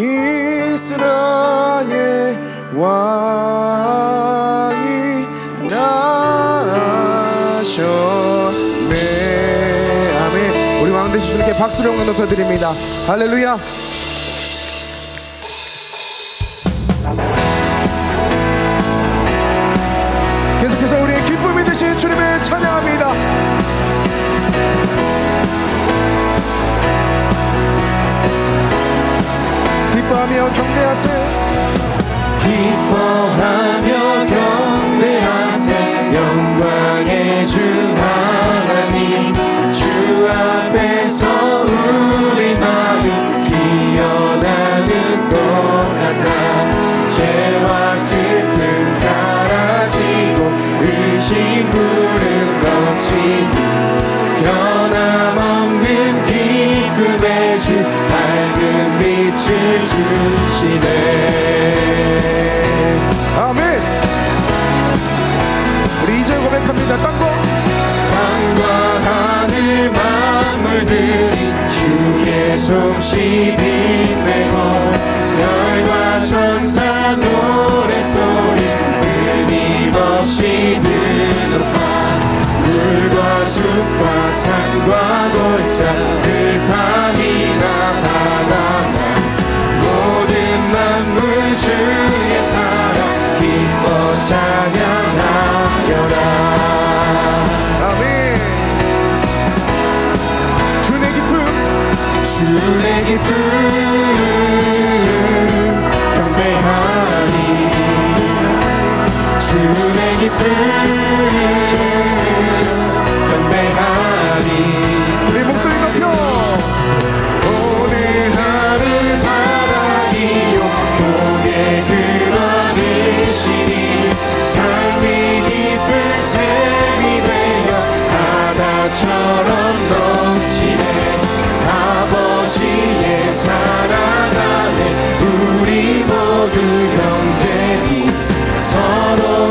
이스라엘 왕이 나셨네 아멘. 우리 왕 되신 주님께 박수를 높여드립니다. 할렐루야. 기뻐하며 경배하세. 기뻐하며 경배하세. 영광의 주. 빛을 주시네 아멘. 우리 이제 고백합니다. 땅과 땅과 하늘 만물들이 주의 솜씨 빛내고 별과 천사 노래소리 끊임없이 드높아 물과 숲과 산과 골짜 찬양하여라. 아멘. 주내 기쁨. 주내 기쁨. 경배하리. 주내 기쁨.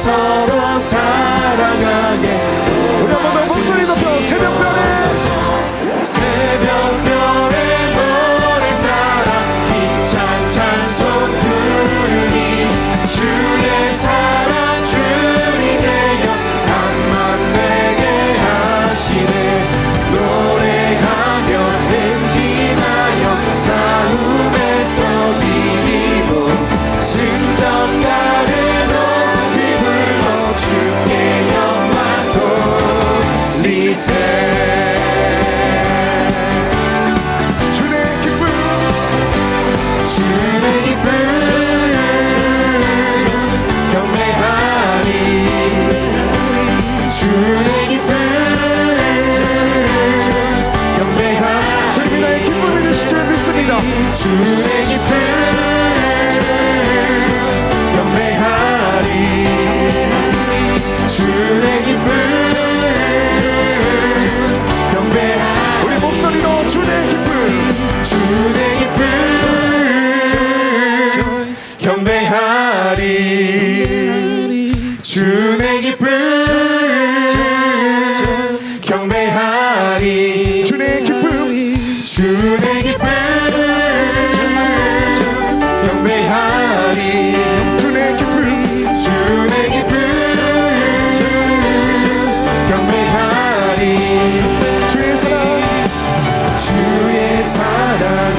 서로 사랑하는 to make it better. 사랑.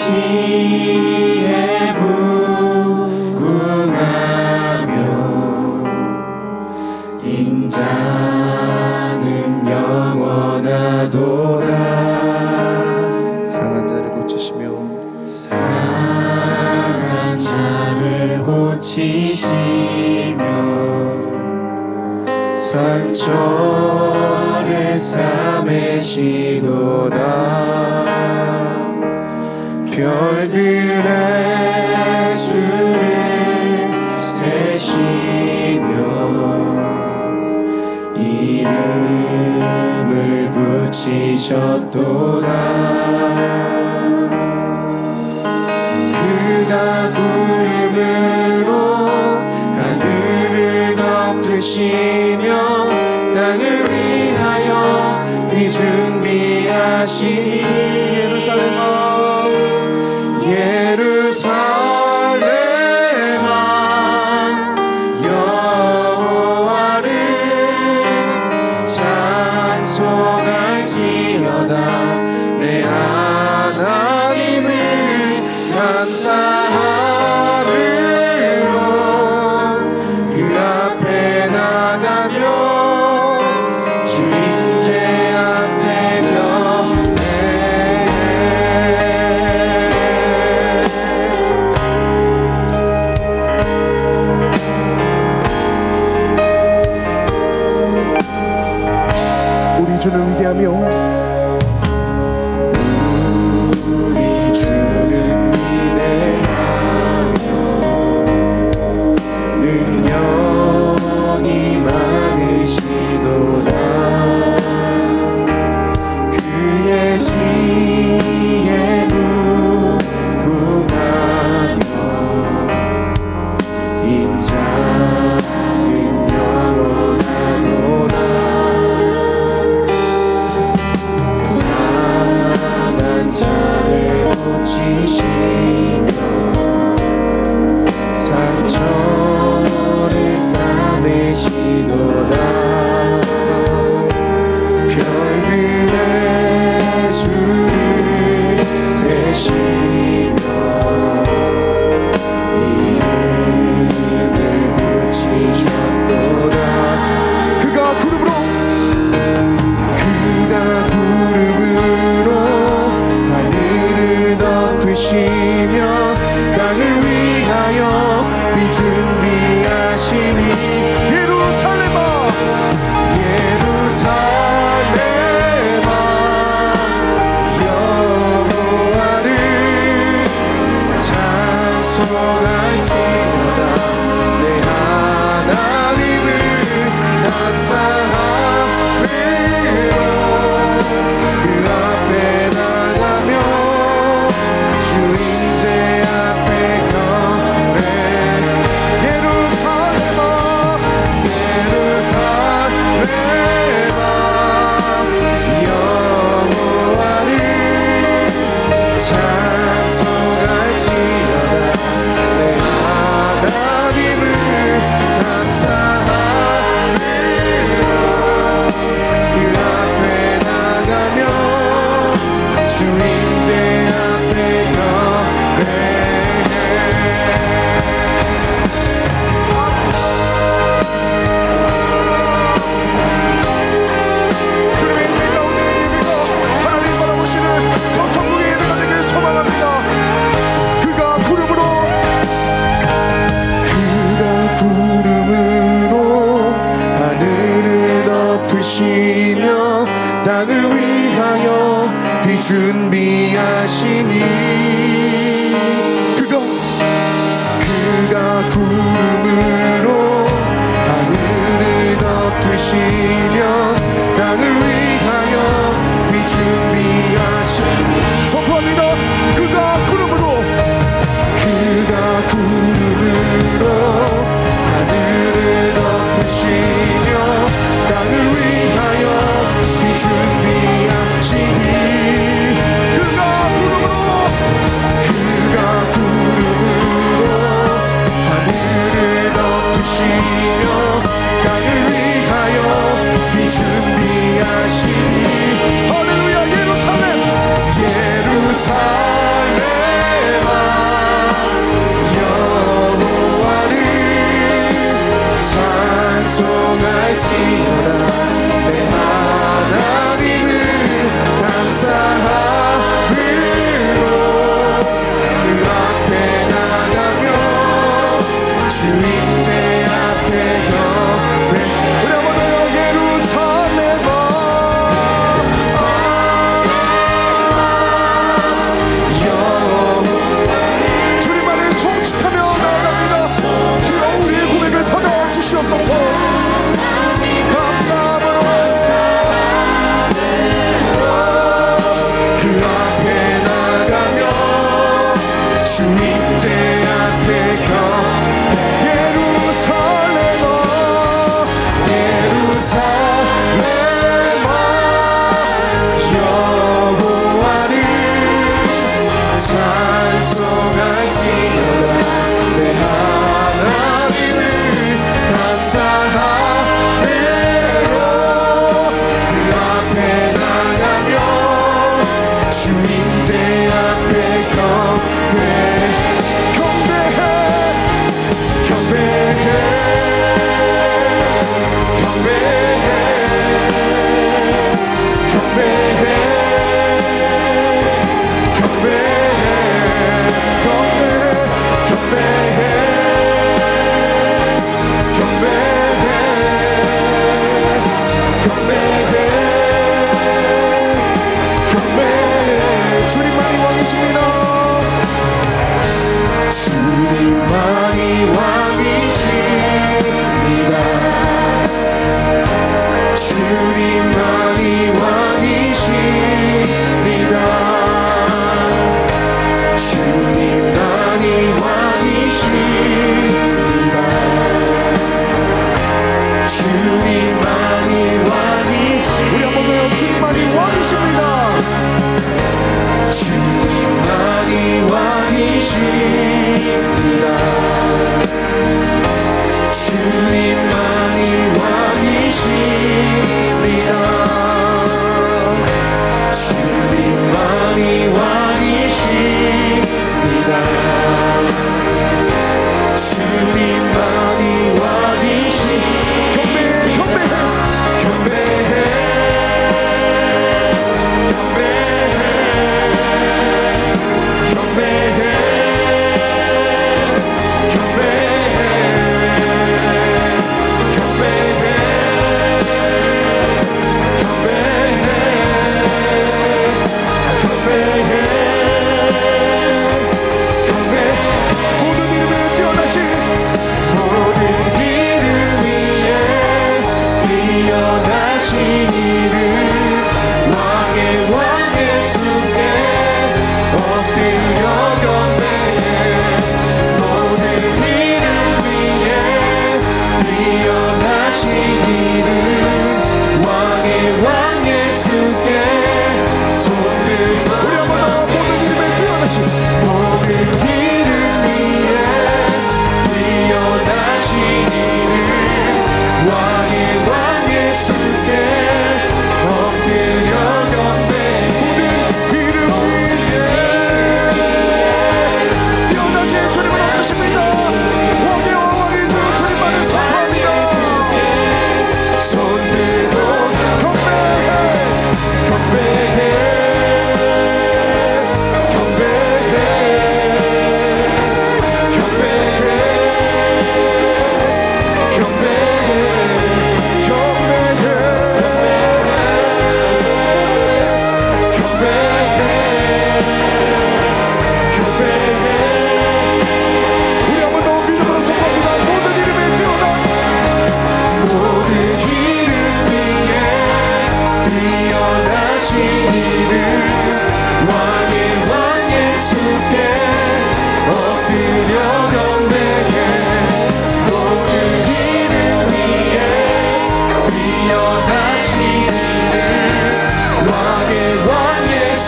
지혜 무궁하며 인자는 영원하도다. 상한 자를 고치시며 상한 자를 고치시며 상처를 싸매시 주시며 나를 위하여 비 준비하시니. 주는 위대하며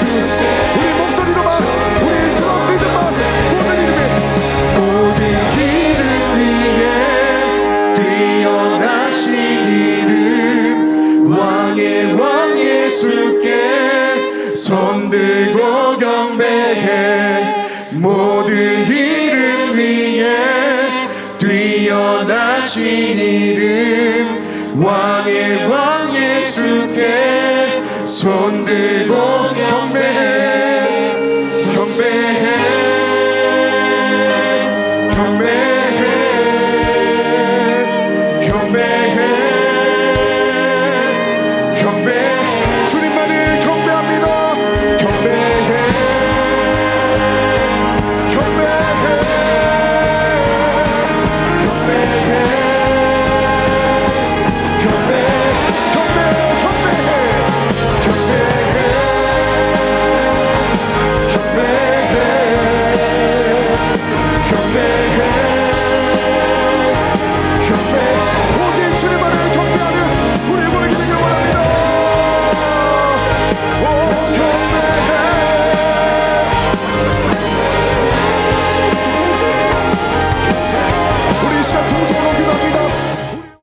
to